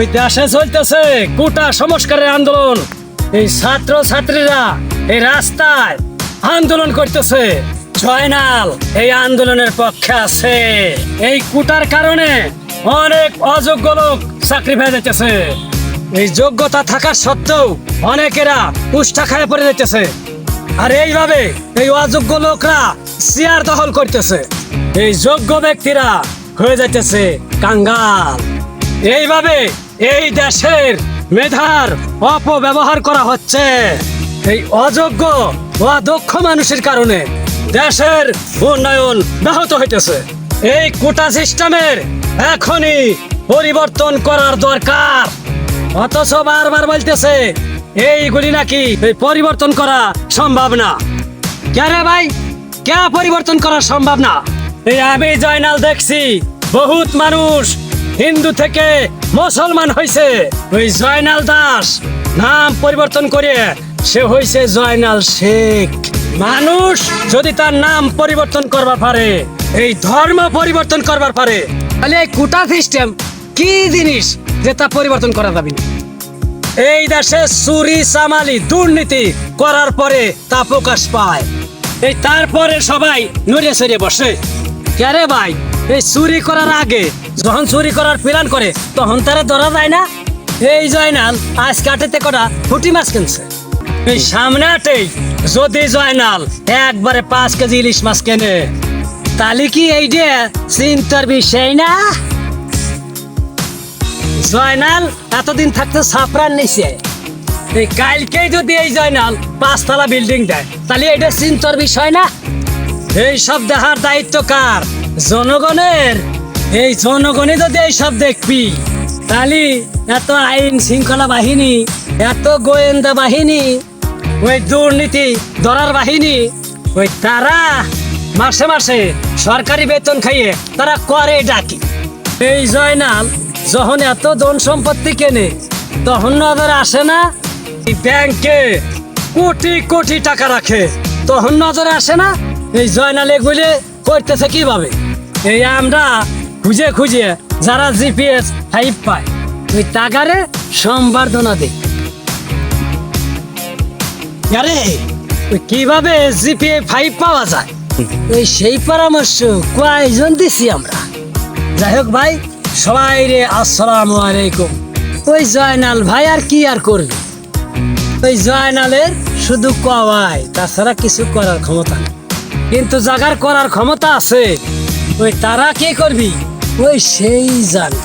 ওই দেশে চলতেছে কোটা সংস্কারের আন্দোলন। এই ছাত্র ছাত্রীরা এই রাস্তায় আন্দোলন করতেছে। জয়নাল, এই আন্দোলনের পক্ষে আছে। এই কোটার কারণে অনেক অযোগ্য লোক চাকরি পেয়ে যাইতেছে। এই যোগ্যতা থাকা সত্ত্বেও অনেকেরা উষ্ঠা খায় পড়ে যাইতেছে। আর এইভাবে এই অযোগ্য লোকরা চেয়ার দখল করতেছে। এই যোগ্য ব্যক্তিরা হয়ে যাইতেছে কাঙ্গাল। এইভাবে এই দেশের মেধার অপব্যবহার করা হচ্ছে। এই অযোগ্য ও দক্ষ মানুষের কারণে দেশের উন্নয়ন ব্যাহত হইতেছে। এই কোটা সিস্টেমের এখনই পরিবর্তন করার দরকার। অথচ বারবার বলতেছে, এইগুলি নাকি পরিবর্তন করা সম্ভব না। কেন ভাই? কে পরিবর্তন করা সম্ভব না? এই আমি জয়নাল দেখছি, বহুত মানুষ হিন্দু থেকে মুসলমান হয়েছে ওই জয়নাল দাস নাম পরিবর্তন করে সে হয়েছে জয়নাল শেখ। মানুষ যদি তার নাম পরিবর্তন করবার পারে, এই ধর্ম পরিবর্তন করবার পারে, তাহলে এই কোটা সিস্টেম কি জিনিস যে তা পরিবর্তন করা যাবে? না এই দেশে চুরি, চামালি, দুর্নীতি করার পরে তা প্রকাশ পায়। এই তারপরে সবাই নড়িয়ে সরিয়ে বসে। কেরে ভাই, এই চুরি করার আগে যখন চুরি করার প্ল্যান করে, তখন তারা ধরা যায় না? এই জয়নাল, আজ কাটেতে করা ফুটি মাছ কিনছে। এই সামনে আটেই, যদি জয়নাল একবারে পাঁচ কেজি ইলিশ মাছ কেনে, তাহলে কি এই যে চিন্তার বিষয় না? জয়নাল এতদিন থাকতে সাফরান নিছে এই কালকেই যদি এই জয়নাল পাঁচতলা বিল্ডিং দেয়, তাহলে এটা চিন্তার বিষয় না? এই সব দেখার দায়িত্ব কার? জনগণের? এই জনগণই যদি এই সব দেখবি, তাহলে এত আইন শৃঙ্খলা বাহিনী, এত গোয়েন্দা বাহিনী, ওই দুর্নীতি, ধরার বাহিনী, ওই তারা মাসে মাসে সরকারি বেতন খাইয়ে তারা করে ডাকি। এই জয়নাল যখন এত ধন সম্পত্তি কেনে, তখন নজর আসে না ব্যাংকে কোটি কোটি টাকা রাখে। তখন নজরে আসে না এই জয়নাল এগুলি করতেছে কীভাবে? এই আমরা খুঁজে খুঁজে যারা জিপিএস ফাইভ পায় ওই টাকারে সম্বর্ধনা দেয় আরে কীভাবে জিপিএ ফাইভ পাওয়া যায়? ওই সেই পরামর্শ কয়জন দিছি আমরা? যাই হোক ভাই, সবাই রে, আসসালামু আলাইকুম। ওই জয়নাল ভাই আর কি আর করবে? ওই জয়নালের শুধু কওয়াই তাছাড়া কিছু করার ক্ষমতা নেই। কিন্তু জাগার করার ক্ষমতা আছে। ওই তারা কে করবি? ওই সেই জানে